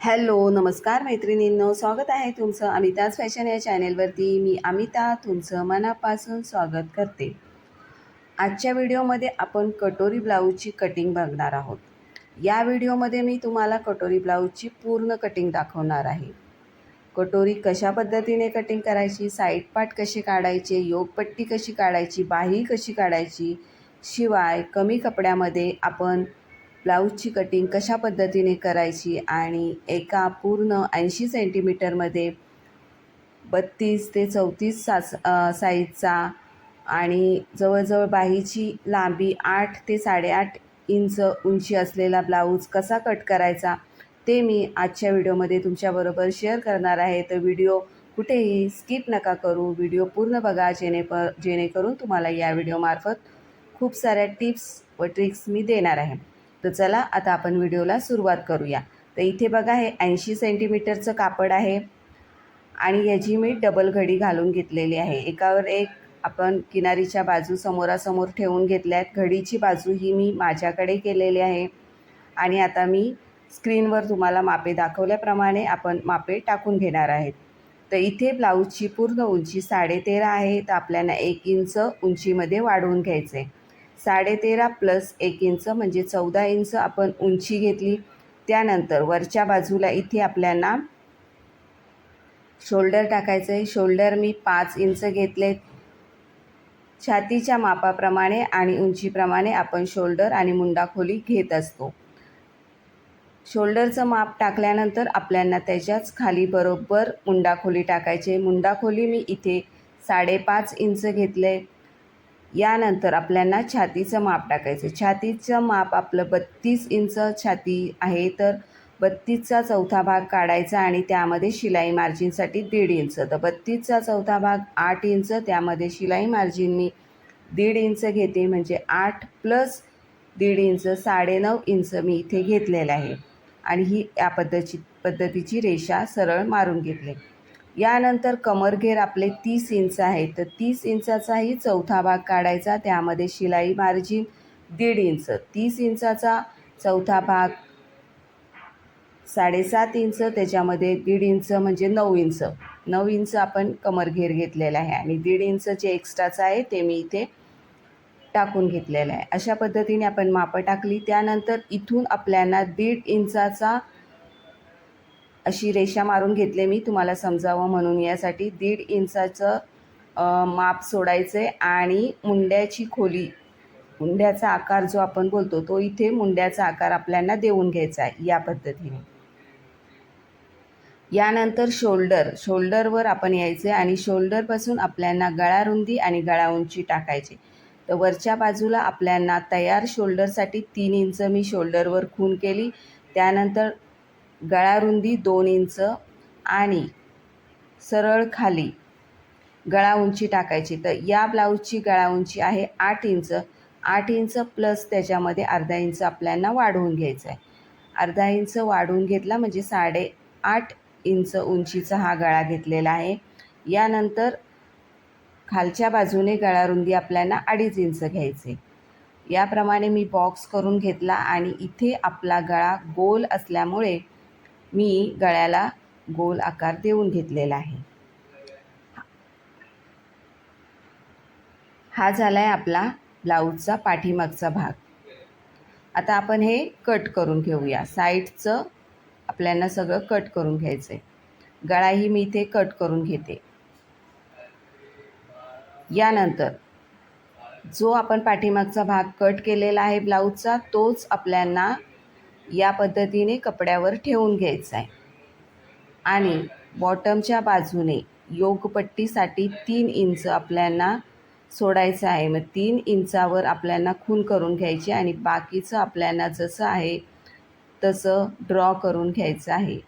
Hello नमस्कार मैत्रिणींनो स्वागत आहे तुमचं अमिताज फॅशन या चॅनेलवरती. मी अमिता तुमचं मनापासून स्वागत करते. आजच्या व्हिडिओमध्ये आपण कटोरी ब्लाऊजची कटिंग बघणार आहोत. या व्हिडिओमध्ये मी तुम्हाला कटोरी ब्लाऊजची पूर्ण कटिंग दाखवणार आहे. कटोरी कशा पद्धतीने कटिंग करायची साईड पार्ट कसे काढायचे योगपट्टी कशी काढायची बाही कशी काढायची शिवाय कमी कपड्यामध्ये आपण ब्लाऊजची कटिंग कशा पद्धतीने करायची आणि एका पूर्ण ऐंशी सेंटीमीटरमध्ये बत्तीस ते चौतीस सास साईजचा आणि जवळजवळ बाहीची लांबी आठ ते साडेआठ इंच उंची असलेला ब्लाऊज कसा कट करायचा ते मी आजच्या व्हिडिओमध्ये तुमच्याबरोबर शेअर करणार आहे. तर व्हिडिओ कुठेही स्किप नका करू. व्हिडिओ पूर्ण बघा जेणे प जेणेकरून तुम्हाला या व्हिडिओमार्फत खूप साऱ्या टिप्स व ट्रिक्स मी देणार आहे. तर चला आता आपण व्हिडिओला सुरुवात करूया. तर इथे बघा हे ऐंशी सेंटीमीटरचं कापड आहे आणि याची मी डबल घडी घालून घेतलेली आहे. एकावर एक आपण किनारीच्या बाजू समोरासमोर ठेवून घेतल्या आहेत घडीची बाजू ही मी माझ्याकडे केलेली आहे. आणि आता मी स्क्रीनवर तुम्हाला मापे दाखवल्याप्रमाणे आपण मापे टाकून घेणार आहेत. तर इथे ब्लाऊजची पूर्ण उंची साडेतेरा आहे. तर आपल्याला एक इंच उंचीमध्ये वाढवून घ्यायचं आहे साडेतेरा प्लस एक इंच म्हणजे चौदा इंच आपण उंची घेतली. त्यानंतर वरच्या बाजूला इथे आपल्याला शोल्डर टाकायचं आहे. शोल्डर मी पाच इंच घेतले छातीच्या मापाप्रमाणे आणि उंचीप्रमाणे आपण शोल्डर आणि मुंडा खोली घेत असतो. शोल्डरचं माप टाकल्यानंतर आपल्याला त्याच्याच खाली बरोबर मुंडाखोली टाकायचे मुंडाखोली मी इथे साडेपाच इंच घेतले यानंतर आपल्याला छातीचं माप टाकायचं छातीचं माप आपलं बत्तीस इंच छाती आहे तर बत्तीसचा चौथा भाग काढायचा आणि त्यामध्ये शिलाई मार्जिनसाठी दीड इंच. तर बत्तीसचा चौथा भाग आठ इंच त्यामध्ये शिलाई मार्जिन मी दीड इंच घेते म्हणजे आठ प्लस दीड इंच साडेनऊ इंच मी इथे घेतलेलं आहे. आणि ही या पद्धती पद्धतीची रेषा सरळ मारून घेतली. यानंतर कमरघेर आपले तीस इंच आहे. तर तीस इंचाचाही चौथा भाग काढायचा. त्यामध्ये शिलाई मार्जिन दीड इंच. तीस इंचाचा चौथा भाग साडेसात इंच. त्याच्यामध्ये दीड इंच म्हणजे नऊ इंच. नऊ इंच आपण कमरघेर घेतलेला आहे. आणि दीड इंच जे एक्स्ट्राचं आहे ते मी इथे टाकून घेतलेलं आहे. अशा पद्धतीने आपण मापं टाकली. त्यानंतर इथून आपल्याला दीड इंचाचा अशी रेषा मारून घेतले मी. तुम्हाला समजावं म्हणून यासाठी दीड इंचाचं माप सोडायचं आहे आणि मुंड्याची खोली मुंड्याचा आकार जो आपण बोलतो तो इथे मुंड्याचा आकार आपल्याला देऊन घ्यायचा आहे या पद्धतीने. यानंतर शोल्डर शोल्डरवर आपण यायचं आहे आणि शोल्डरपासून आपल्याला गळा रुंदी आणि गळा उंची टाकायची. तर वरच्या बाजूला आपल्याला तयार शोल्डरसाठी तीन इंच मी शोल्डरवर खून केली. त्यानंतर गळारुंदी दोन इंच आणि सरळ खाली गळा उंची टाकायची. तर या ब्लाऊजची गळा उंची आहे आठ इंच. आठ इंच प्लस त्याच्यामध्ये अर्धा इंच आपल्याला वाढवून घ्यायचं आहे अर्धा इंच वाढवून घेतला म्हणजे साडे आठ इंच उंचीचा हा गळा घेतलेला आहे. यानंतर खालच्या बाजूने गळारुंदी आपल्याला अडीच इंच घ्यायचे याप्रमाणे मी बॉक्स करून घेतला आणि इथे आपला गळा गोल असल्यामुळे मी गळ्याला गोल आकार देऊन घेतलेला आहे. हा झाला आहे आपला ब्लाऊजचा पाठीमागचा भाग. आता आपण हे कट करून घेऊया. साईडचं आपल्याला सगळं कट करून घ्यायचं आहे गळाही मी इथे कट करून घेते. यानंतर जो आपण पाठीमागचा भाग कट केलेला आहे ब्लाऊजचा तोच आपल्याला या पद्धतीने कपड्यावर ठेवून घ्यायचा आहे. आणि बॉटमच्या बाजूने योगपट्टीसाठी तीन इंच आपल्याला सोडायचं आहे. मग तीन इंचावर आपल्याला खून करून घ्यायची आणि बाकीचं आपल्याला जसं आहे तसं ड्रॉ करून घ्यायचं आहे.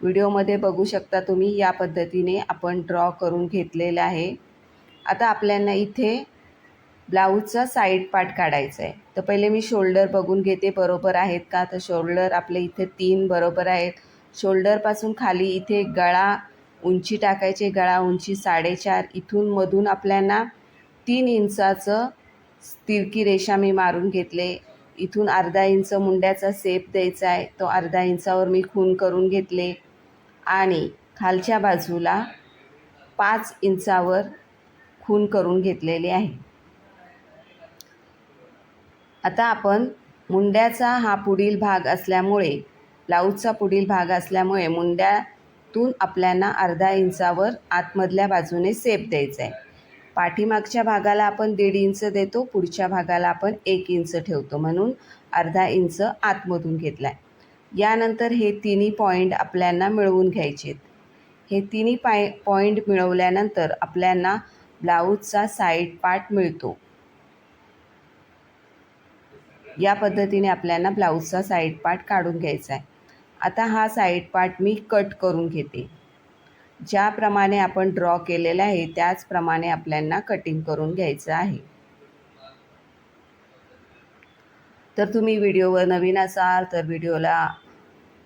व्हिडिओमध्ये बघू शकता तुम्ही या पद्धतीने आपण ड्रॉ करून घेतलेलं आहे. आता आपल्याला इथे ब्लाऊजचा साईड पार्ट काढायचा आहे तर पहिले मी शोल्डर बघून घेते बरोबर आहेत का? तर शोल्डर आपले इथे तीन बरोबर आहेत. शोल्डरपासून खाली इथे गळा उंची टाकायचे गळा उंची साडेचार. इथून मधून आपल्याला तीन इंचाचं तिरकी रेषा मी मारून घेतले. इथून अर्धा इंच मुंड्याचा सेप द्यायचा आहे तो अर्धा इंचावर मी खून करून घेतले. आणि खालच्या बाजूला पाच इंचावर खून करून घेतलेले आहे. आता आपण मुंड्याचा हा पुढील भाग असल्यामुळे ब्लाऊजचा पुढील भाग असल्यामुळे मुंड्यातून आपल्याला अर्धा इंचावर आतमधल्या बाजूने सेप द्यायचा आहे पाठीमागच्या भागाला आपण दीड इंच देतो पुढच्या भागाला आपण एक इंच ठेवतो. म्हणून अर्धा इंच आतमधून घेतला आहे यानंतर हे तिन्ही पॉईंट आपल्यांना मिळवून घ्यायचे आहेत हे तिन्ही पाय पॉईंट मिळवल्यानंतर आपल्यांना ब्लाऊजचा साईड पार्ट मिळतो. या पद्धतीने आपल्याला ब्लाऊजचा साईड पार्ट काढून घ्यायचा आहे. आता हा साईड पार्ट मी कट करून घेते. ज्याप्रमाणे आपण ड्रॉ केलेला आहे त्याचप्रमाणे आपल्याला कटिंग करून घ्यायचं आहे. तर तुम्ही व्हिडिओवर नवीन असाल तर व्हिडिओला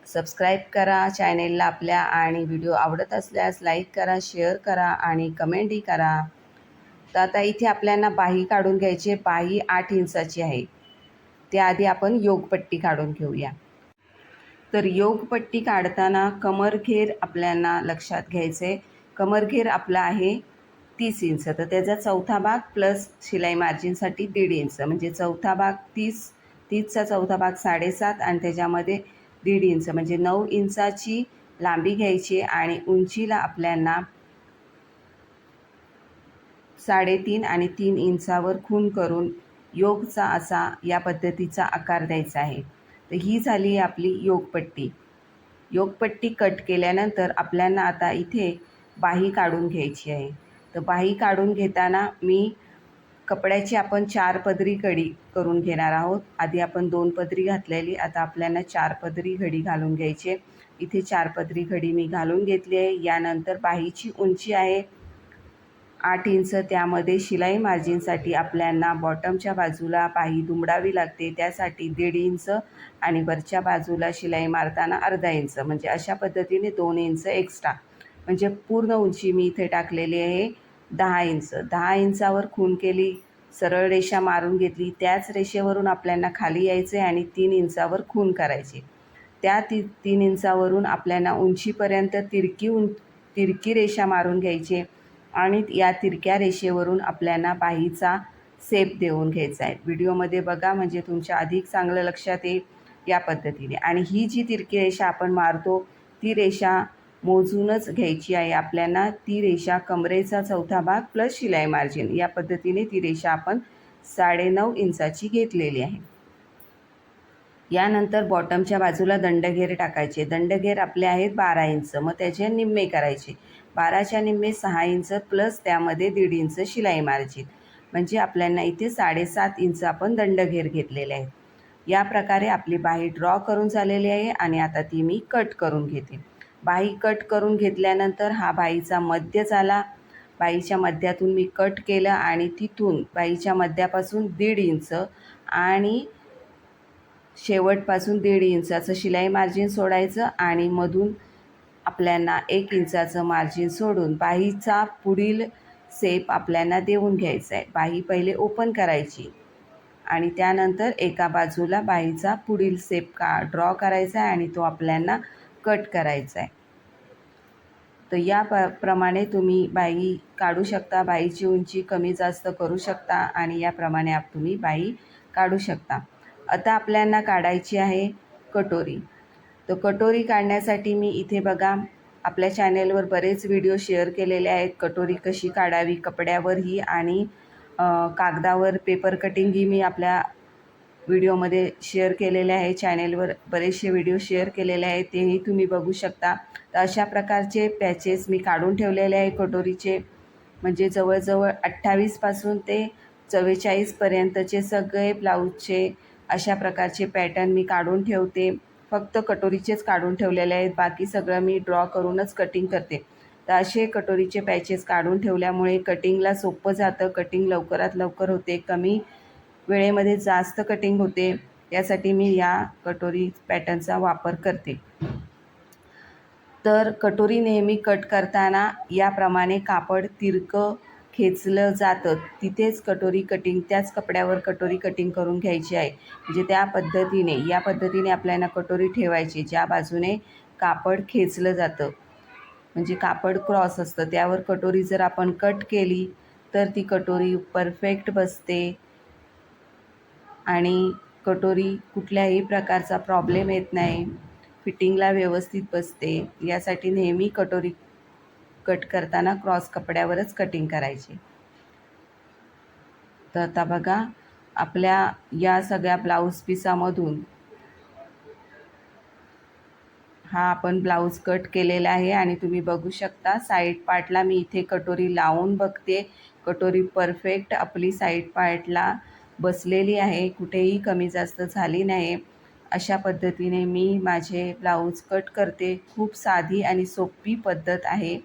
सबस्क्राईब करा चॅनेलला आपल्या आणि व्हिडिओ आवडत असल्यास लाईक करा शेअर करा आणि कमेंटही करा. तर आता इथे आपल्याला बाही काढून घ्यायची आहे. बाही आठ इंचाची आहे. त्याआधी आपण योगपट्टी काढून घेऊया. तर योगपट्टी काढताना कमरघेर आपल्याला लक्षात घ्यायचे कमरघेर आपला आहे तीस इंच. तर त्याचा चौथा भाग प्लस शिलाई मार्जिनसाठी दीड इंच. म्हणजे चौथा भाग तीस तीसचा चौथा भाग साडेसात आणि त्याच्यामध्ये दीड इंच. म्हणजे नऊ इंचाची लांबी घ्यायची आणि उंचीला आपल्याला साडेतीन आणि तीन इंचावर खून करून योगचा असा या पद्धतीचा आकार द्यायचा आहे. तर ही झाली आपली योगपट्टी. योगपट्टी कट केल्यानंतर आपल्याला आता इथे बाही काढून घ्यायची आहे. तर बाही काढून घेताना मी कपड्याची आपण चार पदरी कडी करून घेणार आहोत. आधी आपण दोन पदरी घातलेली आता आपल्याला चार पदरी घडी घालून घ्यायची इथे चार पदरी घडी मी घालून घेतली आहे. यानंतर बाहीची उंची आहे. आठ इंच त्यामध्ये शिलाई मार्जिनसाठी आपल्यांना बॉटमच्या बाजूला पाही दुमडावी लागते. त्यासाठी दीड इंच आणि वरच्या बाजूला शिलाई मारताना अर्धा इंच म्हणजे अशा पद्धतीने दोन इंच एक्स्ट्रा म्हणजे पूर्ण उंची मी इथे टाकलेली आहे दहा इंच. दहा इंचावर खून केली सरळ रेषा मारून घेतली त्याच रेषेवरून आपल्याला खाली यायचे आणि तीन इंचावर खून करायचे. त्या ती तीन इंचावरून आपल्याला उंचीपर्यंत तिरकी उं तिरकी रेषा मारून घ्यायची. आणि या तिरक्या रेषेवरून आपल्याला बाहीचा सेप देऊन घ्यायचा आहे. व्हिडिओमध्ये बघा म्हणजे तुमच्या अधिक चांगलं लक्षात येईल या पद्धतीने. आणि ही जी तिरकी रेषा आपण मारतो ती रेषा मोजूनच घ्यायची आहे आपल्याला. ती रेषा कमरेचा चौथा भाग प्लस शिलाई मार्जिन या पद्धतीने ती रेषा आपण साडेनऊ इंचाची घेतलेली आहे. यानंतर बॉटमच्या बाजूला दंडघेर टाकायचे. दंडघेर आपले आहेत बारा इंच. मग त्याचे निम्मे करायचे. बाराच्या निम्मे सहा इंच प्लस त्यामध्ये दीड इंच शिलाई मार्जिन. म्हणजे आपल्याला इथे साडेसात इंच आपण दंडघेर घेतलेले आहे या प्रकारे आपली बाही ड्रॉ करून झालेली आहे आणि आता ती मी कट करून घेते. बाही कट करून घेतल्यानंतर हा बाईचा मध्य झाला. बाईच्या मध्यातून मी कट केलं आणि तिथून बाईच्या मध्यापासून दीड इंच आणि शेवटपासून दीड इंचाचं शिलाई मार्जिन सोडायचं आणि मधून आपल्यांना एक इंचाचं मार्जिन सोडून बाहीचा पुढील सेप आपल्यांना देऊन घ्यायचा आहे. बाही पहिले ओपन करायची. आणि त्यानंतर एका बाजूला बाहीचा पुढील सेप का ड्रॉ करायचा आहे आणि तो आपल्यांना कट करायचा आहे. तर या प प्रमाणे तुम्ही बाई काढू शकता. बाईची उंची कमी जास्त करू शकता आणि याप्रमाणे आप तुम्ही बाई काढू शकता. आता आपल्यांना काढायची आहे कटोरी. तर कटोरी काढण्यासाठी मी इथे बघा आपल्या चॅनेलवर बरेच व्हिडिओ शेअर केलेले आहेत. कटोरी कशी काढावी कपड्यावरही आणि कागदावर पेपर कटिंगही मी आपल्या व्हिडिओमध्ये शेअर केलेले आहे. चॅनेलवर बरेचसे व्हिडिओ शेअर केलेले आहेत. तेही तुम्ही बघू शकता. तर अशा प्रकारचे पॅचेस मी काढून ठेवलेले आहे कटोरीचे. म्हणजे जवळजवळ अठ्ठावीसपासून ते चव्वेचाळीसपर्यंतचे सगळे ब्लाऊजचे अशा प्रकारचे पॅटर्न मी काढून ठेवते. फक्त कटोरीचेच काढून ठेवलेले आहेत. बाकी सगळं मी ड्रॉ करूनच कटिंग करते. तर असे कटोरीचे पॅचेस काढून ठेवल्यामुळे कटिंगला सोपं जातं. कटिंग लवकरात लवकर होते. कमी वेळेमध्ये जास्त कटिंग होते. यासाठी मी या कटोरी पॅटर्नचा वापर करते. तर कटोरी नेहमी कट करताना याप्रमाणे कापड तिरकं खेचलं जातं. तिथेच कटोरी कटिंग त्याच कपड्यावर कटोरी कटिंग करून घ्यायची आहे. म्हणजे त्या पद्धतीने या पद्धतीने आपल्याला कटोरी ठेवायची ज्या बाजूने कापड खेचलं जातं. म्हणजे कापड क्रॉस असतं. त्यावर कटोरी जर आपण कट केली तर ती कटोरी परफेक्ट बसते. आणि कटोरी कुठल्याही प्रकारचा प्रॉब्लेम येत नाही. फिटिंगला व्यवस्थित बसते. यासाठी नेहमी कटोरी कट करताना क्रॉस कपड्यावरच कटिंग करायचे. तर आता बघा आपल्या या सगळ्या ब्लाऊज पिसामधून हा आपण ब्लाऊज कट केलेला आहे आणि तुम्ही बघू शकता साईड पार्टला मी इथे कटोरी लावून बघते. कटोरी परफेक्ट आपली साईड पार्टला बसलेली आहे कुठेही कमी जास्त झाली नाही. अशा पद्धतीने मी माझे ब्लाऊज कट करते. खूप साधी आणि सोपी पद्धत आहे.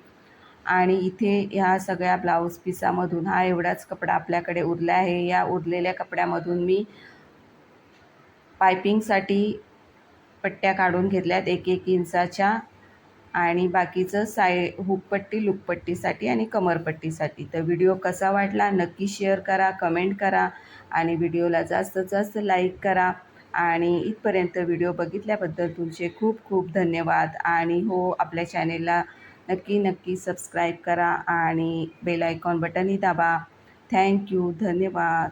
आणि इथे ह्या सगळ्या ब्लाऊज पिसामधून हा एवढाच कपडा आपल्याकडे उरला आहे. या उरलेल्या कपड्यामधून मी पायपिंगसाठी पट्ट्या काढून घेतल्यात एक एक इंचाच्या आणि बाकीचं साय हुकपट्टी लुकपट्टीसाठी आणि कमरपट्टीसाठी. तर व्हिडिओ कसा वाटला नक्की शेअर करा कमेंट करा आणि व्हिडिओला जास्तीत जास्त लाईक करा. आणि इथपर्यंत व्हिडिओ बघितल्याबद्दल तुमचे खूप खूप धन्यवाद. आणि हो आपल्या चॅनेलला नक्की नक्की सबस्क्राईब करा आणि बेल आयकॉन बटनही दाबा. थँक्यू धन्यवाद.